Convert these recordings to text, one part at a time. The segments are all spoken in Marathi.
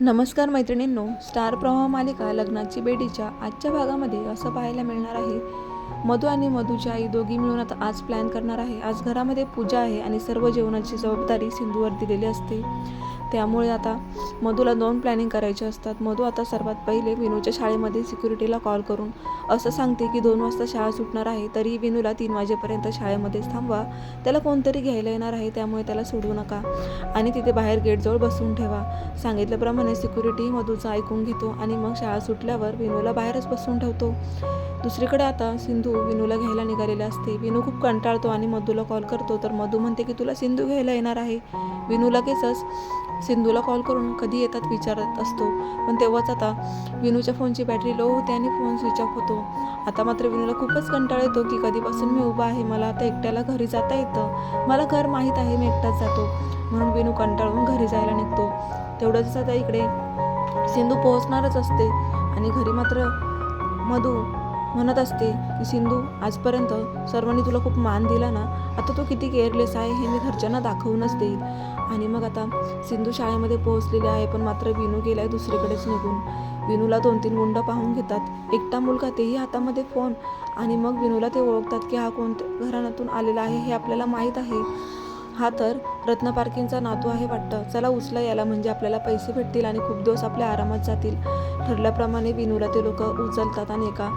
नमस्कार मैत्रिणींनो स्टार प्रवाह मालिका लग्नाची बेटीच्या आजच्या भागामध्ये असं पाहायला मिळणार आहे. मधू आणि मधूची आई दोघी मिळून आता आज प्लॅन करणार आहे. आज घरामध्ये पूजा आहे आणि सर्व जेवणाची जबाबदारी सिंधूवर दिलेली असते. त्यामुळे आता मधूला दोन प्लॅनिंग करायचे असतात. मधू आता सर्वात पहिले विनूच्या शाळेमध्ये सिक्युरिटीला कॉल करून असं सांगते की दोन वाजता शाळा सुटणार आहे तरी विनूला तीन वाजेपर्यंत शाळेमध्येच थांबवा. त्याला कोणतरी घ्यायला येणार आहे त्यामुळे त्याला सोडू नका. आणि तिथे बाहेर गेटजवळ बसवून ठेवा. सांगितल्याप्रमाणे सिक्युरिटी मधूचं ऐकून घेतो आणि मग शाळा सुटल्यावर विनूला बाहेरच बसवून ठेवतो. दुसरीकडे आता सिंधू विनूला घ्यायला निघालेली असते. विनू खूप कंटाळतो आणि मधूला कॉल करतो. तर मधू म्हणते की तुला सिंधू घ्यायला येणार आहे. विनू लगेचच सिंधूला कॉल करून कधी येतात विचारत असतो. पण तेव्हाच आता विनूच्या फोनची बॅटरी लो होते आणि फोन स्विच ऑफ होतो. आता मात्र विनूला खूपच कंटाळा येतो की कधीपासून मी उभा आहे मला आता एकट्याला घरी जाता येतं. मला घर माहीत आहे मी एकटाच जातो. म्हणून विनू कंटाळून घरी जायला निघतो. तेवढंच आता इकडे सिंधू पोहोचणारच असते. आणि घरी मात्र मधू म्हणत असते की सिंधू आजपर्यंत सर्वांनी तुला खूप मान दिला ना आता तो किती केअरलेस आहे हे मी घरच्यांना दाखवूनच देईल. आणि मग आता सिंधू शाळेमध्ये पोहोचलेली आहे पण मात्र विनू गेलाय दुसरीकडेच निघून. विनूला दोन तीन गुंड पाहून घेतात. एकटा मुलगा तेही हातामध्ये फोन आणि मग विनूला ते ओळखतात की हा कोणत्या घराण्यातून आलेला आहे हे आपल्याला माहीत आहे. हा तर रत्न पार्किंगचा नातू आहे वाटतं. चला उचला याला म्हणजे आपल्याला पैसे भेटतील आणि खूप दिवस आपल्या आरामात जातील. ठरल्याप्रमाणे विनूला ते लोक उचलतात आणि एका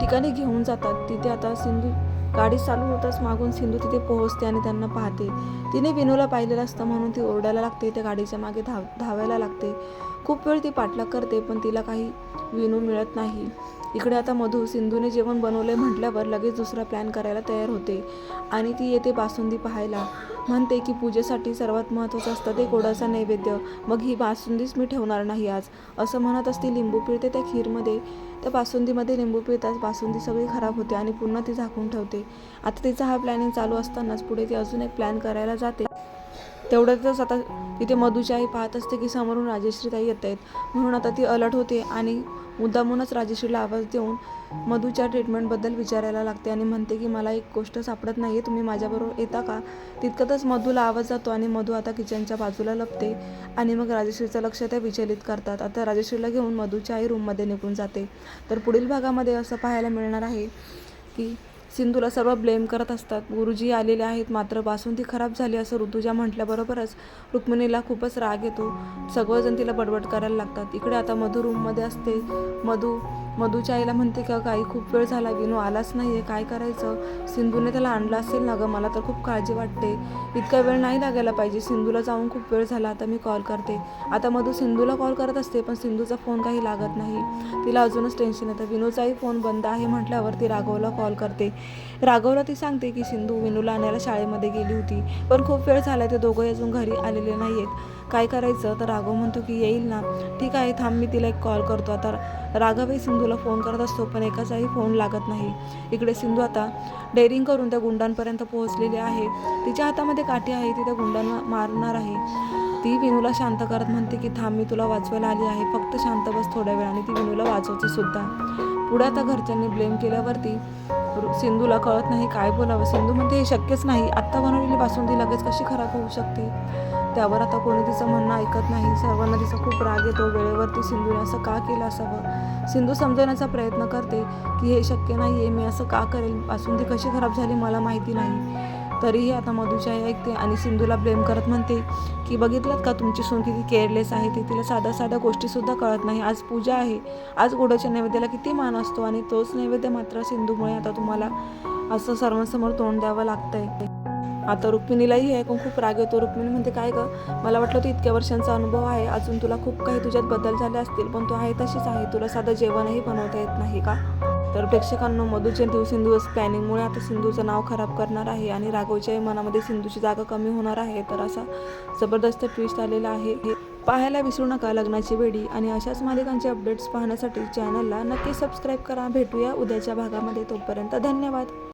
ठिकाणी घेऊन जातात. तिथे आता सिंधू गाडी चालू होताच मागून सिंधू तिथे पोहोचते आणि त्यांना पाहते. तिने विनूला पाहिलेलं असतं म्हणून ती ओरडायला लागते त्या गाडीच्या मागे धाव धावायला लागते. खूप वेळ ती पाठलाग करते पण तिला काही विनू मिळत नाही. इकडे आता मधू सिंधूने जेवण बनवलंय म्हटल्यावर लगेच दुसरा प्लॅन करायला तयार होते. आणि ती येते बासुंदी पाहायला. म्हणते की पूजेसाठी सर्वात महत्त्वाचं असतं ते गोडाचा नैवेद्य. मग ही बासुंदीच मी ठेवणार नाही आज. असं म्हणत असते लिंबू पिळते त्या खीरमध्ये. त्या बासुंदीमध्ये लिंबू पिळताच बासुंदी सगळी खराब होते आणि पुन्हा ती झाकून ठेवते. आता तिचा हा प्लॅनिंग चालू असतानाच पुढे ती अजून एक प्लॅन करायला जाते. तेवढ्यातच आता तिथे मधूची आई पाहत असते की समोरून राजेश्री ताई येत आहेत म्हणून आता ती अलर्ट होते आणि मुद्दामूनच राजेश्रीला आवाज देऊन मधूच्या ट्रीटमेंटबद्दल विचारायला लागते आणि म्हणते की मला एक गोष्ट सापडत नाही आहे तुम्ही माझ्याबरोबर येता का? तितकतच मधूला आवाज जातो आणि मधू आता किचनच्या बाजूला लपते आणि मग राजेश्रीचं लक्ष ते विचलित करतात. आता राजेश्रीला घेऊन मधूच्या आई रूममध्ये निघून जाते. तर पुढील भागामध्ये असं पाहायला मिळणार आहे की सिंधूला सर्व ब्लेम करत असतात. गुरुजी आलेले आहेत मात्र बासुंदी खराब झाली असं ऋतुजा म्हटल्याबरोबरच रुक्मिणीला खूपच राग येतो. सगळेजण तिला बडबड करायला लागतात. इकडे आता मधू रूममध्ये असते. मधू मधूच्या आईला म्हणते का काही खूप वेळ झाला विनू आलाच नाही आहे काय करायचं? सिंधूने त्याला आणलं असेल ना गं? मला तर खूप काळजी वाटते. इतका वेळ नाही लागायला पाहिजे. सिंधूला जाऊन खूप वेळ झाला. आता मी कॉल करते. आता मधू सिंधूला कॉल करत असते पण सिंधूचा फोन काही लागत नाही. तिला अजूनच टेन्शन येतं. विनूचाही फोन बंद आहे म्हटल्यावर ती राघवला कॉल करते. राघवला ती सांगते की सिंधू विनूला आणायला शाळेमध्ये गेली होती. पण खूप वेळ झाला ते दोघंही अजून घरी आलेले नाही आहेत काय करायचं? तर राघव म्हणतो की येईल ना. ठीक आहे थांब मी तिला एक कॉल करतो. आता राघवही सिंधूला फोन करत असतो पण एकाचाही फोन लागत नाही. इकडे सिंधू आता डेअरिंग करून त्या गुंडांपर्यंत पोहोचलेली आहे. तिच्या हातामध्ये काठी आहे ती त्या गुंडांना मारणार आहे. ती विनूला शांत करत म्हणते की थांब मी तुला वाचवायला आली आहे. फक्त शांत बस थोड्या वेळाने. ती विनूला वाचवते सुद्धा. पुढे आता घरच्यांनी ब्लेम केल्यावरती सिंधूला कळत नाही काय बोलावं. सिंधू म्हणते हे शक्यच नाही. आत्ता बनवलेली बासुंदी लगेच कशी खराब होऊ शकते? त्यावर आता कोणी तिचं म्हणणं ऐकत नाही. सर्वांना तिचा खूप राग येतो. वेळेवरती सिंधूने असं का केलं असावं? सिंधू समजवण्याचा प्रयत्न करते की हे शक्य नाही आहे मी असं का करेल? बासुंदी कशी खराब झाली मला माहिती नाही. तरीही आता मधुच्या आई ऐकते आणि सिंधूला ब्लेम करत म्हणते की बघितलं का तुमची सून किती केअरलेस आहे? ती तिला साध्या साध्या गोष्टीसुद्धा कळत नाही. आज पूजा आहे. आज गोडाच्या नैवेद्याला किती मान असतो आणि तोच नैवेद्य मात्र सिंधूमुळे आता तुम्हाला असं सर्वांसमोर तोंड द्यावं लागतंय. आता रुक्मिणीलाही ऐकून खूप राग येतो. रुक्मिणी म्हणते काय गं? मला वाटलं तू इतक्या वर्षांचा अनुभव आहे. अजून तुला खूप काही तुझ्यात बदल झाले असतील पण तू आहे तशीच आहे. तुला साधं जेवणही बनवता येत नाही का? तर प्रेक्षकांनो मधूचे दिवसेंदिवस सिंधू प्लॅनिंगमुळे आता सिंधूचं नाव खराब करणार आहे आणि राघवच्याही मनामध्ये सिंधूची जागा कमी होणार आहे. तर असा जबरदस्त ट्विस्ट आलेला आहे. हे पाहायला विसरू नका लग्नाची वेडी. आणि अशाच मालिकांचे अपडेट्स पाहण्यासाठी चॅनलला नक्की सबस्क्राईब करा. भेटूया उद्याच्या भागामध्ये. तोपर्यंत धन्यवाद.